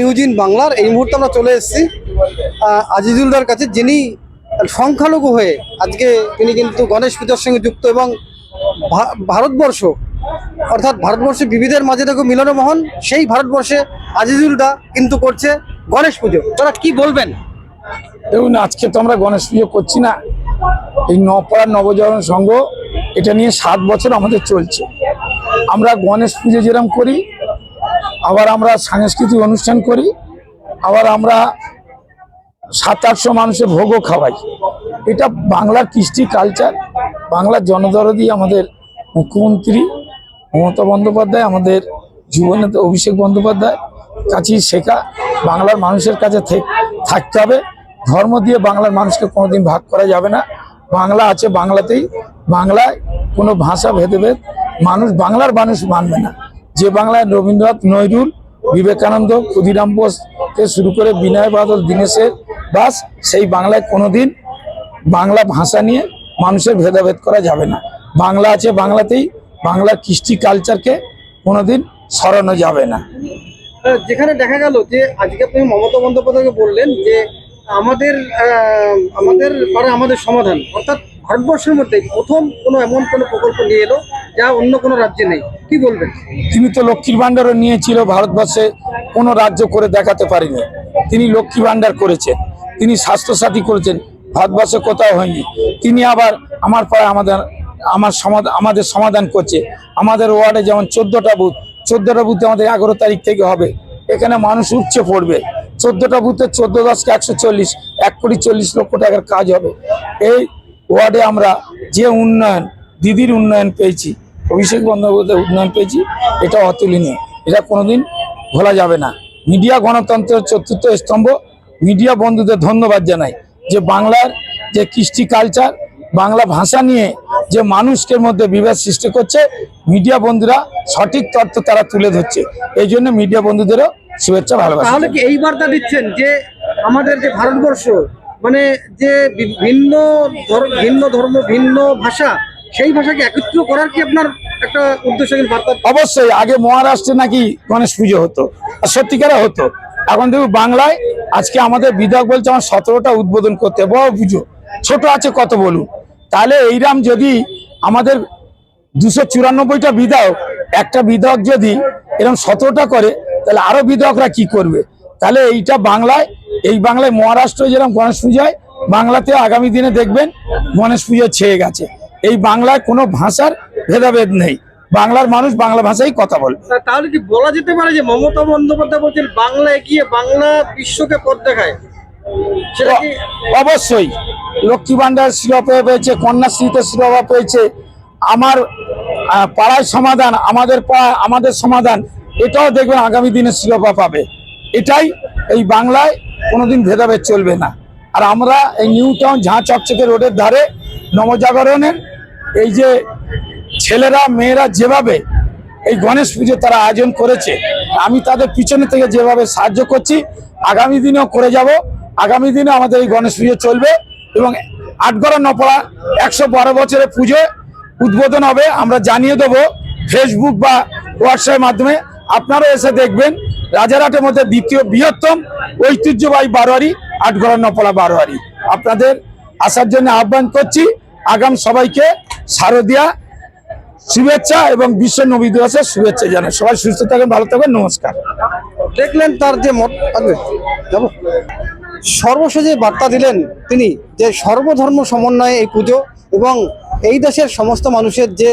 News in বাংলার এই মুহূর্তে আমরা চলে এসেছি। আজিজুলদার কাছে, যিনি সংখ্যালঘু হয়ে আজকে তিনি কিন্তু গণেশ পুজোর সঙ্গে যুক্ত এবং ভারতবর্ষ, অর্থাৎ ভারতবর্ষে বিবিধের মাঝে দেখো মিলনমোহন, সেই ভারতবর্ষে আজিজুলদা কিন্তু করছে গণেশ পুজো। তারা কি বলবেন? দেখুন, আজকে তো আমরা গণেশ পুজো করছি না। এই নপাড়ার নবজাগরণ সংঘ এটা নিয়ে সাত বছর আমাদের চলছে। আমরা গণেশ পুজো যেরকম করি আবার আমরা সাংস্কৃতিক অনুষ্ঠান করি, আবার আমরা সাত আটশো মানুষের ভোগও খাওয়াই। এটা বাংলার কৃষ্টি কালচার বাংলার জনদরদি আমাদের মুখ্যমন্ত্রী মমতা বন্দ্যোপাধ্যায়, আমাদের যুবনেতা অভিষেক বন্দ্যোপাধ্যায় কাছেই শেখা, বাংলার মানুষের কাছে থেক- থাকতে হবে। ধর্ম দিয়ে বাংলার মানুষকে কোনোদিন ভাগ করা যাবে না। বাংলা আছে বাংলাতেই। বাংলায় কোনো ভাষা ভেদেভেদ, মানুষ বাংলার মানুষ মানবে না। যে বাংলায় রবীন্দ্রনাথ নজরুল বিবেকানন্দ, ক্ষুদিরাম বোস থেকে শুরু করে বিনয় বাদল দীনেশের বাস সেই বাংলায় কোনোদিন বাংলা ভাষা নিয়ে মানুষের ভেদাভেদ করা যাবে না। বাংলা আছে বাংলাতেই, বাংলার কৃষ্টি কালচারকে কোনোদিন সরানো যাবে না। যেখানে দেখা গেল যে আজকে আপনি মমতা বন্দ্যোপাধ্যায়কে বললেন যে আমাদের আমাদের পারে আমাদের সমাধান। অর্থাৎ ভারতবর্ষের মধ্যে প্রথম কোনো এমন কোনো প্রকল্প নিয়ে এলো যা অন্য কোনো রাজ্যে নেই। কি বলবেন? তিনি তো লক্ষ্মীর ভাণ্ডারও নিয়েছিল ভারতবর্ষে, কোনো রাজ্য করে দেখাতে পারেনি। তিনি লক্ষ্মী ভাণ্ডার করেছেন, তিনি স্বাস্থ্যসাথী করেছেন, ভারতবর্ষে কোথাও হয়নি। তিনি আবার আমার পায়ে আমাদের, আমার সমাধান আমাদের সমাধান করছে। আমাদের ওয়ার্ডে যেমন চোদ্দটা বুথ, চোদ্দটা বুথে আমাদের এগারো তারিখ থেকে হবে। এখানে মানুষ উপচে পড়বে। চোদ্দটা বুথে চোদ্দ দশকে একশো চল্লিশ, এক কোটি চল্লিশ লক্ষ টাকার কাজ হবে। এই ওয়ার্ডে আমরা যে উন্নয়ন, দিদির উন্নয়ন পেয়েছি অভিষেক বন্দ্যোপাধ্যায় উন্নয়ন পেয়েছি, এটা অতুলনীয়। এটা কোনোদিন ভোলা যাবে না। মিডিয়া গণতন্ত্রের চতুর্থ স্তম্ভ। মিডিয়া বন্ধুদের ধন্যবাদ জানাই যে বাংলার যে কৃষ্টি কালচার বাংলা ভাষা নিয়ে যে মানুষের মধ্যে বিভেদ সৃষ্টি করছে, মিডিয়া বন্ধুরা সঠিক তথ্য তারা তুলে ধরছে। এই জন্য মিডিয়া বন্ধুদেরও শুভেচ্ছা, ভালোবাসা। তাহলে কি এই বার্তা দিচ্ছেন যে আমাদের যে ভারতবর্ষ মানে যে ভিন্ন ভিন্ন ধর্ম, ভিন্ন ভাষা, সেই ভাষাকে একত্র করার কি আপনার অবশ্যই, আগে মহারাষ্ট্রে নাকি গণেশ পুজো হতো, আর সত্যিকারে হতো। এখন দেখুন, বাংলায় আজকে আমাদের বিধায়ক বলছে আমার সতেরোটা উদ্বোধন করতে, বড় পুজো। ছোট আছে, কত বলুন? তাহলে এইরাম যদি আমাদের দুশো চুরানব্বইটা বিধায়ক, একটা বিধায়ক যদি এরকম সতেরোটা করে, তাহলে আরও বিধায়করা কি করবে? তাহলে এইটা বাংলায়, এই বাংলায় মহারাষ্ট্র যেরকম গণেশ পুজো হয়, বাংলাতে আগামী দিনে দেখবেন গণেশ পুজো ছেয়ে গেছে। এই বাংলায় কোনো ভাষার ভেদাভেদ নেই। বাংলার মানুষ বাংলা ভাষায় কথা বলে। তাহলে কি বলা যেতে পারে যে মমতা বন্দ্যোপাধ্যায় বলছেন বাংলা এগিয়ে বাংলা বিশ্বকে পথ দেখায়? অবশ্যই। লক্ষ্মী ভান্ডার শিরোপা পেয়েছে কন্যাশ্রীতে শিরোপা পেয়েছে। আমার পাড়ায় সমাধান আমাদের পাড়া আমাদের সমাধান এটাও দেখবেন আগামী দিনে শিরোপা পাবে। এটাই এই বাংলায় কোনোদিন ভেদাভেদ চলবে না। আর আমরা এই নিউ টাউন ঝাঁ চকচকে রোডের ধারে নবজাগরণের এই যে ছেলেরা, মেয়েরা যেভাবে এই গণেশ পুজো তারা আয়োজন করেছে, আমি তাদের পিছনে থেকে যেভাবে সাহায্য করছি, আগামী দিনেও করে যাব। আগামী দিনে আমাদের এই গণেশ পুজো চলবে এবং আটগড়া নপড়া একশো বারো বছরের পুজো উদ্বোধন হবে। আমরা জানিয়ে দেবো ফেসবুক বা হোয়াটসঅ্যাপের মাধ্যমে। আপনারাও এসে দেখবেন রাজারহাটের মধ্যে দ্বিতীয় বৃহত্তম ঐতিহ্যবাহী বারোয়ারি, আটগড়া নপড়া বারোয়ারি। আপনাদের আসার জন্য আহ্বান করছি। আগাম সবাইকে শারদিয়া শুভেচ্ছা এবং বিশ্ব নবী দিবসের শুভেচ্ছা জানাই। সবাই সুস্থ থাকবেন ভালো থাকবেন নমস্কার। দেখলেন তার যে মত আগে যাব। সর্বশেষ যে বার্তা দিলেন তিনি যে সর্বধর্ম সমন্বয়ে এই পুজো এবং এই দেশের সমস্ত মানুষের যে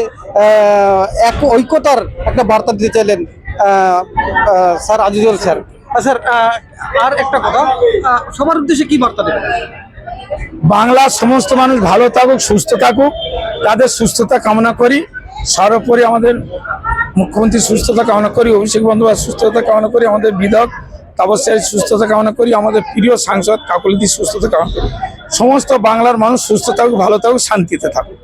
এক ঐক্যতার একটা বার্তা দিতে চাইলেন স্যার আজিজুল স্যার। স্যার আর একটা কথা সবার উদ্দেশ্যে কি বার্তা দেবেন? বাংলার সমস্ত মানুষ ভালো থাকুক সুস্থ থাকুক তাদের সুস্থতা কামনা করি। সর্বোপরি আমাদের মুখ্যমন্ত্রী সুস্থতা কামনা করি, অভিষেক বন্দ্যোপাধ্যায় সুস্থতা কামনা করি, আমাদের বিধায়ক তাপস্যার সুস্থতা কামনা করি, আমাদের প্রিয় সাংসদ কাকলিদি সুস্থতা কামনা করি। সমস্ত বাংলার মানুষ সুস্থ থাকুক, ভালো থাকুক, শান্তিতে থাকুক।